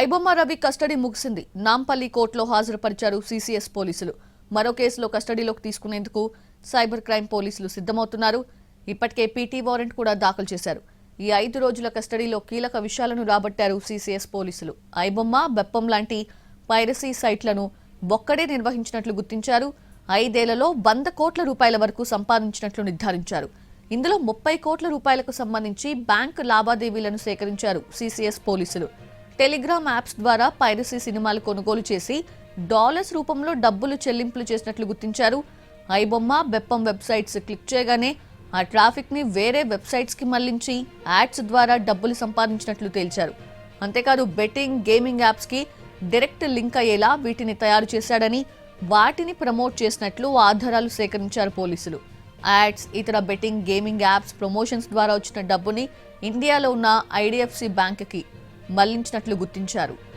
IBomma Ravi custody ముగిసింది. నాంపల్లి కోర్టులో హాజరుపరిచారు CCS పోలీసులు. మరో కేసులో కస్టడీలోకి తీసుకునేందుకు సైబర్ క్రైమ్ పోలీసులు సిద్ధమవుతున్నారు. ఇప్పటికే పీటీ వారెంట్ కూడా దాఖలు చేశారు. ఈ ఐదు రోజుల కస్టడీలో కీలక విషయాలను రాబట్టారు సీసీఎస్ పోలీసులు. ఐబొమ్మ బెప్పం లాంటి పైరసీ సైట్లను ఒక్కడే నిర్వహించినట్లు గుర్తించారు. ఐదేళ్ళలో వంద కోట్ల రూపాయల వరకు సంపాదించినట్లు నిర్ధారించారు. ఇందులో ముప్పై కోట్ల రూపాయలకు సంబంధించి బ్యాంక్ లావాదేవీలను సేకరించారు సీసీఎస్ పోలీసులు. టెలిగ్రామ్ యాప్స్ ద్వారా పైరసీ సినిమాలు కొనుగోలు చేసి డాలర్స్ రూపంలో డబ్బులు చెల్లింపులు చేసినట్లు గుర్తించారు. ఐబొమ్మ బెప్పం వెబ్సైట్స్ క్లిక్ చేయగానే ఆ ట్రాఫిక్ని వేరే వెబ్సైట్స్కి మళ్ళించి యాడ్స్ ద్వారా డబ్బులు సంపాదించినట్లు తేల్చారు. అంతేకాదు బెట్టింగ్ గేమింగ్ యాప్స్కి డైరెక్ట్ లింక్ అయ్యేలా వీటిని తయారు చేశాడని వాటిని ప్రమోట్ చేసినట్లు ఆధారాలు సేకరించారు పోలీసులు. యాడ్స్ ఇతర బెట్టింగ్ గేమింగ్ యాప్స్ ప్రమోషన్స్ ద్వారా వచ్చిన డబ్బుని ఇండియాలో ఉన్న ఐడిఎఫ్సి బ్యాంక్కి మళ్ళించినట్లు గుర్తించారు.